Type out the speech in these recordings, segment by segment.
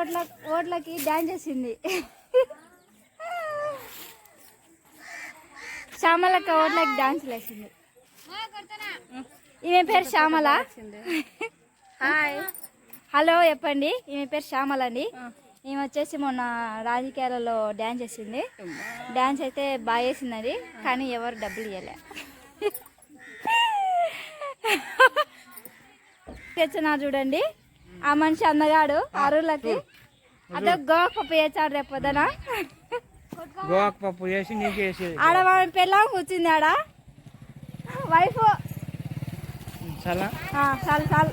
ఓట్ల ఓట్లకి డాన్స్ చేసింది. శ్యామలక్క ఓట్లకి డాన్స్ వేసింది ఈమె పేరు శ్యామల. హాయ్ హలో చెప్పండి. ఈమె పేరు శ్యామల అండి. ఈమె వచ్చేసి మొన్న రాజకీయాలలో డ్యాన్స్ చేసింది. డ్యాన్స్ అయితే బాగా చేసింది కానీ ఎవరు డబ్బులు ఇవ్వలే తెచ్చినా చూడండి. ఆ మనిషి అందగాడు అరువులకి అదే గోవా పప్పు చేస్తాడు రేపు పొద్దున. గోవాకు పప్పు వేసి నీకు వేసేది ఆడ మన పిల్లం కూర్చుంది ఆడ. వైఫ్. చాలా. చాలు చాలు.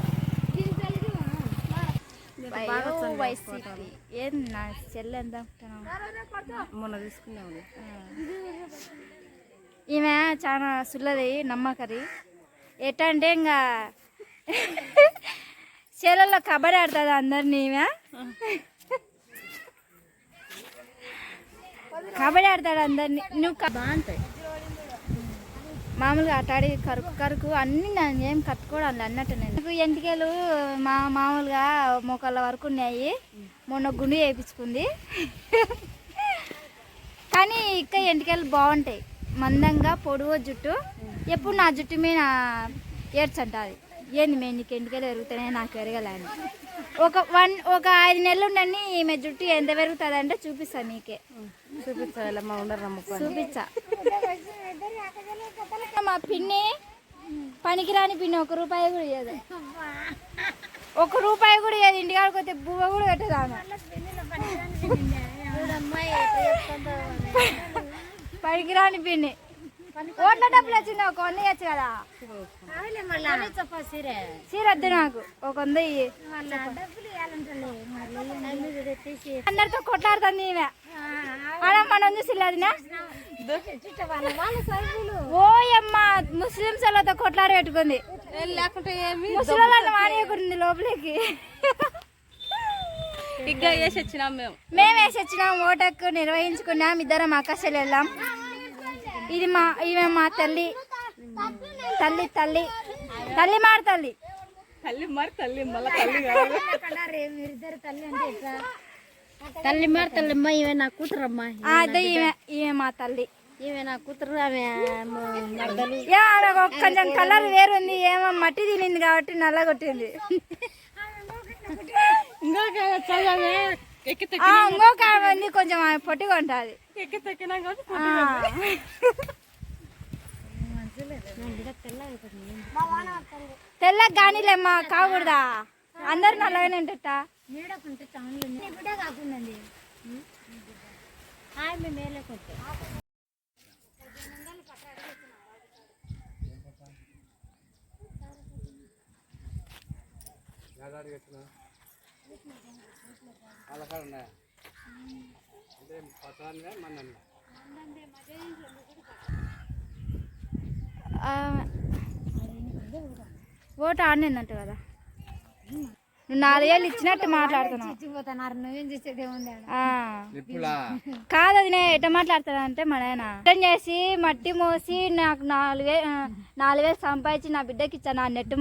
వైసీపీ ఏం నా చెల్లె ఎంత అనుకుంటున్నావు? మొన్న తీసుకున్నాము ఈమె చాలా సుల్లది నమ్మకరి. ఎట్టంటే ఇంకా చెల్లెల్లో కబడ్డీ ఆడుతుంది అందరినీ ఈమె. కబడ్డీ ఆడతాడు అందరినీ. నువ్వు బాగుంటాయి. మామూలుగా ఆటాడి కరుకు కరుకు అన్ని నేను ఏం కట్టుకోవడం అన్నట్టు నేను. ఎంటికలు మా మామూలుగా మోకాళ్ళ వరకు ఉన్నాయి. మొన్న గుండు వేయించుకుంది. కానీ ఇక్కడ ఎంటికలు బాగుంటాయి. మందంగా పొడుగు జుట్టు. ఎప్పుడు నా జుట్టు మీద ఏడ్చంటది ఏంది మేము నీకు ఎంటికలు పెరుగుతానే నాకు పెరగలే అని. ఒక వన్ ఒక ఐదు నెలలు ఉండని ఈమె జుట్టు ఎంత పెరుగుతుంది అంటే చూపిస్తాను నీకే చూపించా మా పిన్ని పనికిరాని పిన్ని ఒక రూపాయి కూడా ఇయ్యదు. ఒక రూపాయి కూడా ఇయ్యదు ఇంటికాడికి వస్తే బువ్వ కూడా పెట్టదు పనికిరాని పిన్ని. ఓట్ల డబ్బులు వచ్చింది ఒక వంద ఇవ్వచ్చు కదా. చీర వద్దు నాకు ఒక వంద అందరితో కొట్లాడుతుంది ఈమె. ఆడ మనం చూసిల్లాదినా ఓయమ్మ ముస్లింస్ వాళ్ళతో కొట్లాడి పెట్టుకుంది. ముసలి లోపలికి. ఇగ్గా వేసి వచ్చినాం మేము. మేము వేసి వచ్చినాం ఓటకు నిర్వహించుకున్నాం ఇద్దరం ఆకాశాలు వెళ్ళాం ఇది మా ఈమె మా తల్లి. తల్లి తల్లి. తల్లి మాడ తల్లి. తల్లి మరి తల్లి మళ్ళీ తల్లి కాదు తల్లి మరి తల్లిమ్మ ఈమె నా కూతురమ్మ ఆ, అదే ఈమె ఈమె మా తల్లి. ఈమె నా కూతురు ఆమె కొంచెం కలర్ వేరుంది ఏమో మట్టి తినింది కాబట్టి నల్ల కొట్టింది ఇంకొక చదివే ఎక్కి ఆ, ఇంకొక ఆమె ఉంది కొంచెం పొట్టిగా ఉంటుంది. ఎక్కి తక్కినా కాబట్టి తెల్ల గానిలేమ్మా కాకూడదా? అందరు నల్లగానే ఉంటట. వాళ్ళ అలా ఉన్నాయా అంటే పచ్చదానిగా మందంగా ఓటు ఆడినందంట కదా. నువ్వు నాలుగేళ్ళు ఇచ్చినట్టు మాట్లాడుతున్నావు. కాదు అది నేను ఎట్ట మాట్లాడుతున్నా అంటే మా నాయన. రిటర్న్ చేసి మట్టి మోసి నాకు నాలుగు నాలుగు వేలు సంపాదించి నా బిడ్డకి ఇచ్చాను ఆ నెట్టు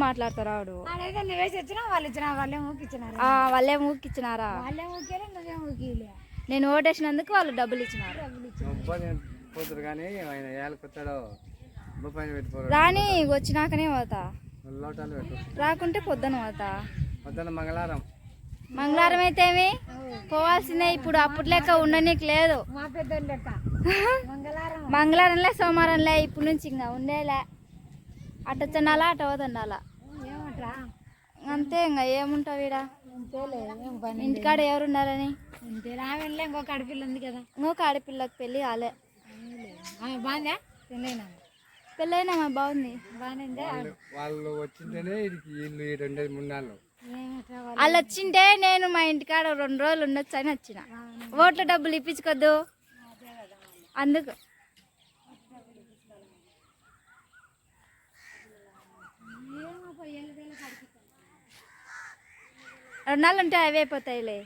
ఆ, వాళ్ళే ఊకిచ్చినారా? నేను ఓటేసినందుకు వాళ్ళు డబ్బులు ఇచ్చినారు. రాని వచ్చినాకనే పోతా. రాకుంటే పొద్దున పోతా. మంగళవారం. మంగళవారం అయితే ఏమి? పోవాల్సిందే ఇప్పుడు అప్పుడు లెక్క ఉండనీకి లేదు. మంగళవారంలే సోమవారంలే ఇప్పుడు నుంచి ఇంకా ఉండేలే. అట తినాలా అట వదండాలా అంతే ఇంకా ఏముంటావు ఈడ? ఇంటికాడ ఎవరు ఉండాలని ఇంకొక అడపిల్ల ఉంది కదా. ఇంకొక ఆడపిల్లకి పెళ్ళి కాలే. బాగుందా? పెళ్ళైనా పెళ్ళైనా మా బాగుంది. వాళ్ళు వాళ్ళు వచ్చింటేనే ఇది వీళ్ళు మూడు నాలుగు వాళ్ళు వచ్చింటే నేను మా ఇంటికాడ రెండు రోజులు ఉండొచ్చు అని వచ్చిన. ఓట్ల డబ్బులు ఇప్పించుకోద్దు. అందుకు. రెండు నెలలు ఉంటే అవే అయిపోతాయిలే.